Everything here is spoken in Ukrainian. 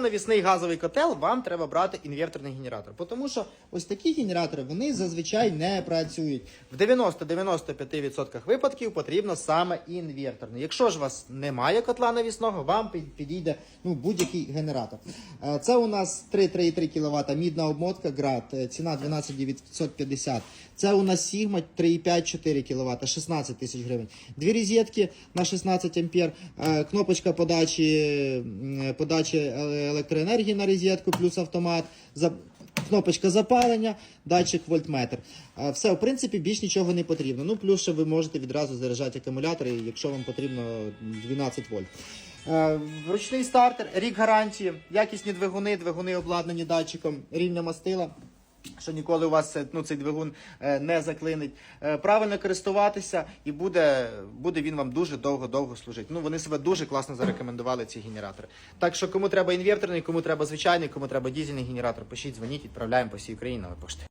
Навісний газовий котел вам треба брати інверторний генератор, тому що ось такі генератори вони зазвичай не працюють. В 90-95% випадків потрібно саме інверторний. Якщо ж у вас немає котла навісного, вам підійде ну, будь-який генератор. Е, Це у нас 3,3 кВт мідна обмотка град, е, ціна 12 950. Це у нас Sigma 3,5-4 кВт, 16 тисяч гривень. Дві розетки на 16 ампер, е, кнопочка подачі, подачі електроенергії на розетку, плюс автомат, кнопочка запалення, датчик вольтметр. Е, Все, в принципі, більш нічого не потрібно. Ну, плюс ще ви можете відразу заряджати акумулятори, якщо вам потрібно 12 вольт. Е, Ручний стартер, рік гарантії, якісні двигуни, двигуни обладнані датчиком рівня мастила. Що ніколи у вас ну, цей двигун е, не заклинить. Е, Правильно користуватися, і буде, буде він вам дуже довго-довго служити. Ну, вони себе дуже класно зарекомендували, ці генератори. Так що кому треба інверторний, кому треба звичайний, кому треба дізельний генератор, пишіть, дзвоніть, відправляємо по всій Україні на пошти.